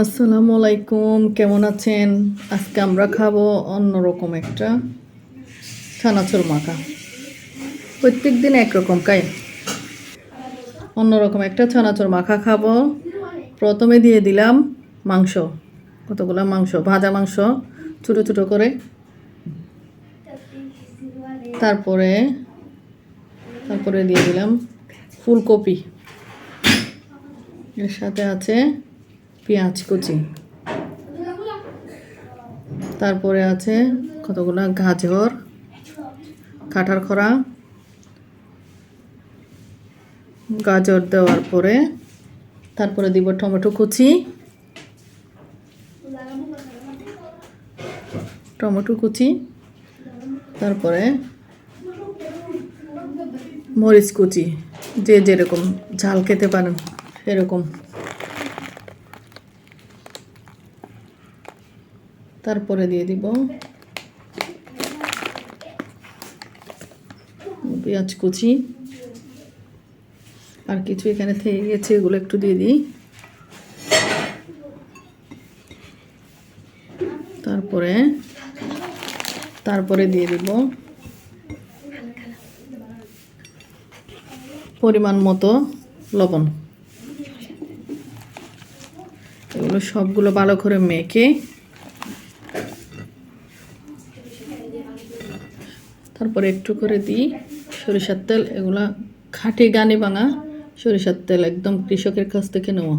আসসালামু আলাইকুম, কেমন আছেন? আজকে আমরা খাব অন্যরকম একটা ছানাচুর মাখা। প্রত্যেক দিন একরকম খাই অন্যরকম একটা ছানাচুর মাখা খাব। প্রথমে দিয়ে দিলাম মাংস। কতগুলো মাংস? ভাজা মাংস, ছোটো ছোটো করে। তারপরে তারপরে দিয়ে দিলাম ফুলকপি। এর সাথে আছে পেঁয়াজ কুচি। তারপরে আছে কতগুলো? গাজর কাঁঠার খরা গাজর দেওয়ার পরে তারপরে দিব টমেটো কুচি। টমেটো কুচি। তারপরে মরিচ কুচি। যে যেরকম ঝাল খেতে পারেন সেরকম। তারপরে দিয়ে দিব পেঁয়াজ কুচি। আর কিছু এখানে থেকে গেছে, এগুলো একটু দিয়ে দিই। তারপরে তারপরে দিয়ে দিব পরিমাণ মতো লবণ। এগুলো সবগুলো ভালো করে মেখে তারপরে একটু করে দিই। সরিষার তেল, এগুলা খাঁটি গানি ভাঙা সরিষার তেল একদম কৃষকের কাছ থেকে নেওয়া।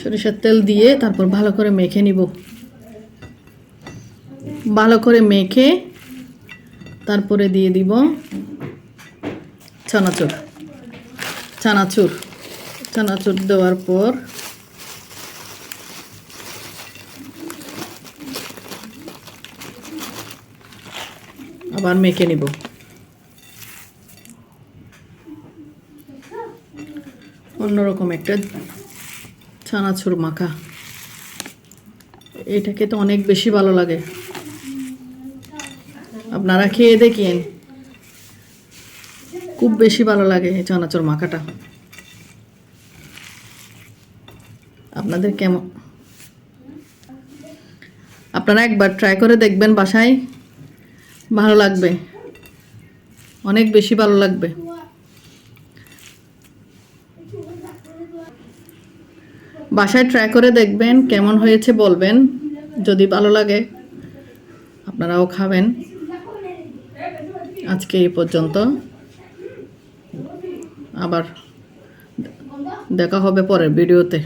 সরিষার তেল দিয়ে তারপর ভালো করে মেখে নিব। ভালো করে মেখে তারপরে দিয়ে দিব চানাচুর। চানাচুর চানাচুর দেওয়ার পর আবার মেখে নিব। অন্যরকম একটা ছানাচুর মাখা। এটাকে তো অনেক বেশি ভালো লাগে। আপনারা খেয়ে দেখেন। খুব বেশি ভালো লাগে এই চানাচুর মাখাটা। আপনাদের কেমন? আপনারা একবার ট্রাই করে দেখবেন বাসায়। ভালো লাগবে। অনেক বেশি ভালো লাগবে। বাসায় ট্রাই করে দেখবেন, কেমন হয়েছে বলবেন। যদি ভালো লাগে, আপনারাও খাবেন। আজকে এই পর্যন্ত। আবার দেখা হবে পরের ভিডিওতে।